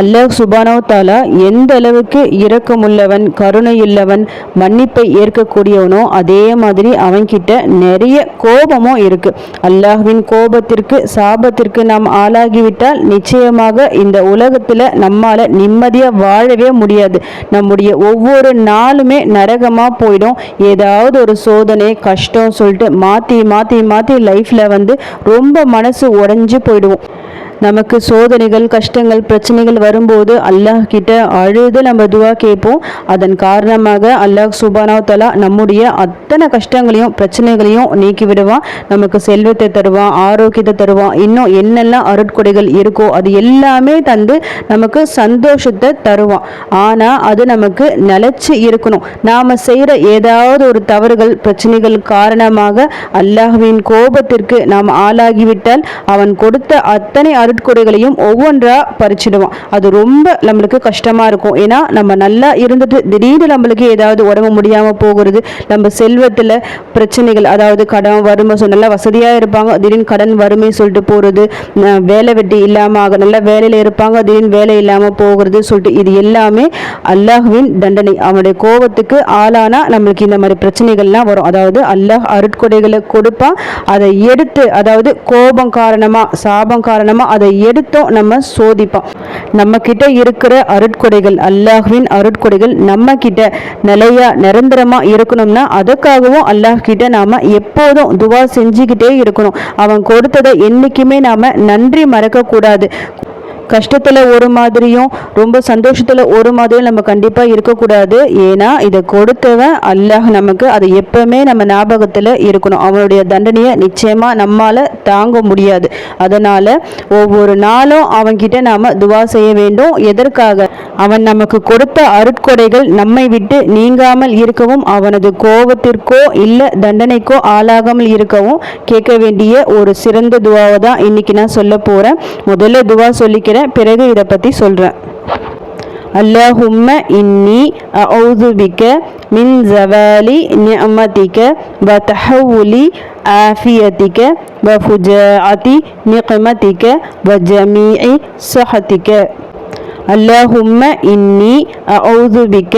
அல்லாஹ் சுபானோ தாலா எந்த அளவுக்கு இரக்கமுள்ளவன் கருணையுள்ளவன் மன்னிப்பை ஏற்கக்கூடியவனோ அதே மாதிரி அவன்கிட்ட நிறைய கோபமும் இருக்கு. அல்லாஹ்வின் கோபத்திற்கு சாபத்திற்கு நாம் ஆளாகிவிட்டால் நிச்சயமாக இந்த உலகத்தில் நம்மால் நிம்மதியாக வாழவே முடியாது. நம்முடைய ஒவ்வொரு நாளுமே நரகமாக போயிடும். ஏதாவது ஒரு சோதனை கஷ்டம் சொல்லிட்டு மாற்றி மாற்றி மாற்றி லைஃப்பில் வந்து ரொம்ப மனசு உடைஞ்சு போயிடுவோம். நமக்கு சோதனைகள் கஷ்டங்கள் பிரச்சனைகள் வரும்போது அல்லாஹ் கிட்ட அழுது நம்ம துவா கேட்போம். அதன் காரணமாக அல்லாஹ் சுபானா தலா நம்முடைய அத்தனை கஷ்டங்களையும் பிரச்சனைகளையும் நீக்கி விடுவான். நமக்கு செல்வத்தை தருவான் ஆரோக்கியத்தை தருவான். இன்னும் என்னெல்லாம் அருட்கொடைகள் இருக்கோ அது எல்லாமே தந்து நமக்கு சந்தோஷத்தை தருவான். ஆனால் அது நமக்கு நிலச்சி இருக்கணும். நாம் செய்கிற ஏதாவது ஒரு தவறுகள் பிரச்சனைகள் காரணமாக அல்லாஹ்வின் கோபத்திற்கு நாம் ஆளாகிவிட்டால் அவன் கொடுத்த அத்தனை அருட்கொடைகளையும் ஒவ்வொன்றாக பறிச்சிடுவோம். அது ரொம்ப நம்மளுக்கு கஷ்டமாக இருக்கும். ஏன்னா நம்ம நல்லா இருந்துட்டு திடீர்னு நம்மளுக்கு ஏதாவது உடம்பு முடியாமல் போகிறது நம்ம செல்வத்தில் பிரச்சனைகள் அதாவது கடன் வறுமை ஸோ நல்லா வசதியாக இருப்பாங்க. திடீர்னு கடன் வறுமை சொல்லிட்டு போகிறது வேலை வெட்டி இல்லாமல் ஆக நல்லா வேலையில் இருப்பாங்க. திடீர்னு வேலை இல்லாமல் போகிறது சொல்லிட்டு இது எல்லாமே அல்லாஹ்வின் தண்டனை. அவனுடைய கோபத்துக்கு ஆளானா நம்மளுக்கு இந்த மாதிரி பிரச்சனைகள்லாம் வரும். அதாவது அல்லாஹ் அருட்கொடைகளை கொடுப்பான். அதை எடுத்து அதாவது கோபம் காரணமாக சாபம் காரணமாக அதை அதை எடுத்தோம் நம்ம சோதிப்போம். நம்ம கிட்ட இருக்கிற அருட்கொடைகள் அல்லாஹ்வின் அருட்கொடைகள் நம்ம கிட்ட நிலையா நிரந்தரமா இருக்கணும்னா அதுக்காகவும் அல்லாஹ் கிட்ட நாம எப்போதும் துவா செஞ்சுக்கிட்டே இருக்கணும். அவன் கொடுத்ததை என்னைக்குமே நாம நன்றி மறக்க கூடாது கஷ்டத்தில் ஒரு மாதிரியும் ரொம்ப சந்தோஷத்தில் ஒரு மாதிரியும் நம்ம கண்டிப்பாக இருக்கக்கூடாது. ஏன்னா இதை கொடுத்தவன் அல்லாஹ் நமக்கு அதை எப்பவுமே நம்ம ஞாபகத்தில் இருக்கணும். அவனுடைய தண்டனையை நிச்சயமாக நம்மால் தாங்க முடியாது. அதனால் ஒவ்வொரு நாளும் அவன்கிட்ட நாம் துவா செய்ய வேண்டும். எதற்காக? அவன் நமக்கு கொடுத்த அருட்கொடைகள் நம்மை விட்டு நீங்காமல் இருக்கவும் அவனது கோபத்திற்கோ இல்லை தண்டனைக்கோ ஆளாகாமல் இருக்கவும் கேட்க வேண்டிய ஒரு சிறந்த துவாவை தான் இன்னைக்கு நான் சொல்ல போகிறேன் முதல்ல துவா சொல்லிக்கிறேன். பிறகு இதை பற்றி சொல்கிறேன் اللهم إني أعوذ بك من زوال نعمتك وتحول عافيتك وفجاعة نقمتك وجميع صحتك اللهم إني أعوذ بك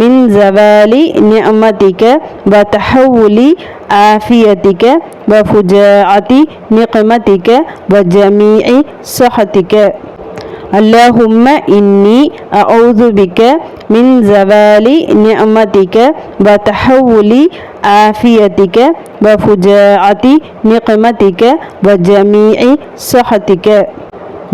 من زوال نعمتك وتحول عافيتك وفجاعة نقمتك وجميع صحتك اللهم إني أعوذ بك من زوال نعمتك وتحول عافيتك وفجاعة نقمتك وجميع صحتك.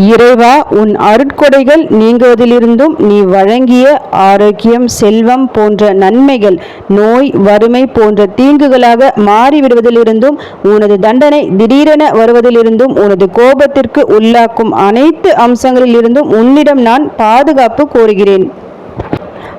இறைவா உன் அருட்கொடைகள் நீங்குவதிலிருந்தும் நீ வழங்கிய ஆரோக்கியம் செல்வம் போன்ற நன்மைகள் நோய் வறுமை போன்ற தீங்குகளாக மாறிவிடுவதிலிருந்தும் உனது தண்டனை திடீரென வருவதிலிருந்தும் உனது கோபத்திற்கு உள்ளாக்கும் அனைத்து அம்சங்களிலிருந்தும் உன்னிடம் நான் பாதுகாப்பு கோருகிறேன்.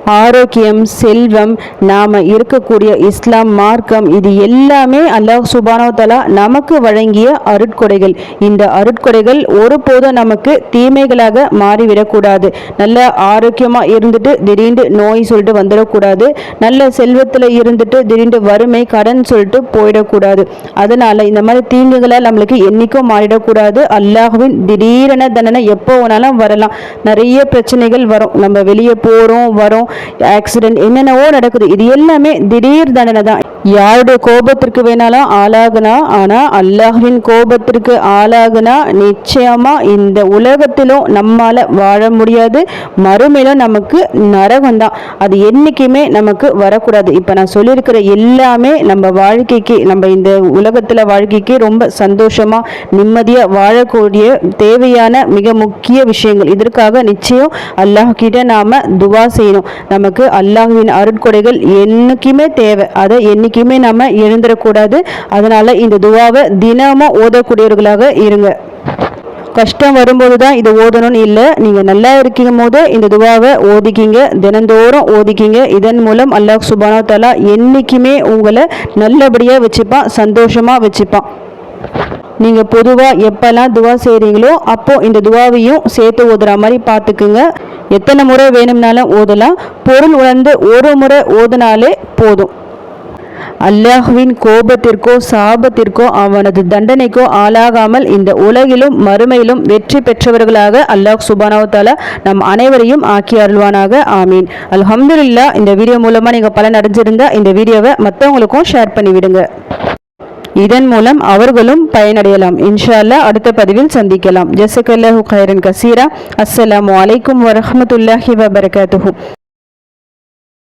ஆரோக்கியம் செல்வம் நாம் இருக்கக்கூடிய இஸ்லாம் மார்க்கம் இது எல்லாமே அல்லாஹ் சுபானோ தலா நமக்கு வழங்கிய அருட்கொடைகள். இந்த அருட்கொடைகள் ஒருபோதும் நமக்கு தீமைகளாக மாறிவிடக்கூடாது. நல்ல ஆரோக்கியமாக இருந்துட்டு திடீர்னு நோய் சொல்லிட்டு வந்துடக்கூடாது. நல்ல செல்வத்தில் இருந்துட்டு திடீர்னு வறுமை கடன் சொல்லிட்டு போயிடக்கூடாது. அதனால் இந்த மாதிரி தீங்குகளால் நம்மளுக்கு என்றைக்கும் மாறிடக்கூடாது. அல்லாஹுவின் திடீரென தண்டனை எப்போ வேணாலும் வரலாம். நிறைய பிரச்சனைகள் வரும். நம்ம வெளியே போகிறோம் வரோம். ஆக்சிடென்ட் என்னென்னவோ நடக்குது. இது எல்லாமே திடீர் தண்டனை தான். யாருடைய கோபத்திற்கு வேணாலும் ஆளாகுனா ஆனால் அல்லாஹ்வின் கோபத்திற்கு ஆளாகுனா நிச்சயமாக இந்த உலகத்திலும் நம்மால் வாழ முடியாது. மறுமையிலும் நமக்கு நரகம் தான் அது என்றைக்குமே நமக்கு வரக்கூடாது. இப்போ நான் சொல்லியிருக்கிற எல்லாமே நம்ம வாழ்க்கைக்கு நம்ம இந்த உலகத்தில் வாழ்க்கைக்கு ரொம்ப சந்தோஷமாக நிம்மதியாக வாழக்கூடிய தேவையான மிக முக்கிய விஷயங்கள். இதற்காக நிச்சயம் அல்லாஹ் கிட்ட நாம் துவா செய்யணும். நமக்கு அல்லாஹுவின் அருட்கொடைகள் என்னைக்குமே தேவை. அதை என்னைக்கு என்றைக்குமே நம்ம எழுந்துடக்கூடாது அதனால இந்த துவாவை தினமும் ஓதக்கூடியவர்களாக இருங்க. கஷ்டம் வரும்போது தான் இது ஓதணும்னு இல்லை. நீங்கள் நல்லா இருக்கும் போது இந்த துவாவை ஓதிக்கிங்க. தினந்தோறும் ஓதிக்கிங்க. இதன் மூலம் அல்லாஹ் சுபானோ தலா என்றைக்குமே உங்களை நல்லபடியாக வச்சுப்பான் சந்தோஷமாக வச்சுப்பான். நீங்கள் பொதுவாக எப்போல்லாம் துவா செய்கிறீங்களோ அப்போது இந்த துவாவையும் சேர்த்து ஓதுற மாதிரி பார்த்துக்குங்க. எத்தனை முறை வேணும்னாலும் ஓதலாம். பொருள் உணர்ந்து ஒரு முறை ஓதுனாலே போதும். அல்லாஹுவின் கோபத்திற்கோ சாபத்திற்கோ அவனது தண்டனைக்கோ ஆளாகாமல் இந்த உலகிலும் மறுமையிலும் வெற்றி பெற்றவர்களாக அல்லாஹ் சுபானாவத்தால நம் அனைவரையும் ஆக்கி அருள்வானாக. ஆமீன். அல்ஹம்துலில்லா இந்த வீடியோ மூலமாக நீங்கள் பலன் அடைஞ்சிருந்தா இந்த வீடியோவை மற்றவங்களுக்கும் ஷேர் பண்ணி விடுங்க இதன் மூலம் அவர்களும் பயனடையலாம். இன்ஷா அல்லாஹ் அடுத்த பதிவில் சந்திக்கலாம். ஜசக்கல்லாஹு கைரன் கசீரா. அஸ்ஸலாமு அலைக்கும் வரஹ்மத்துல்லாஹி வபரகாத்துஹு.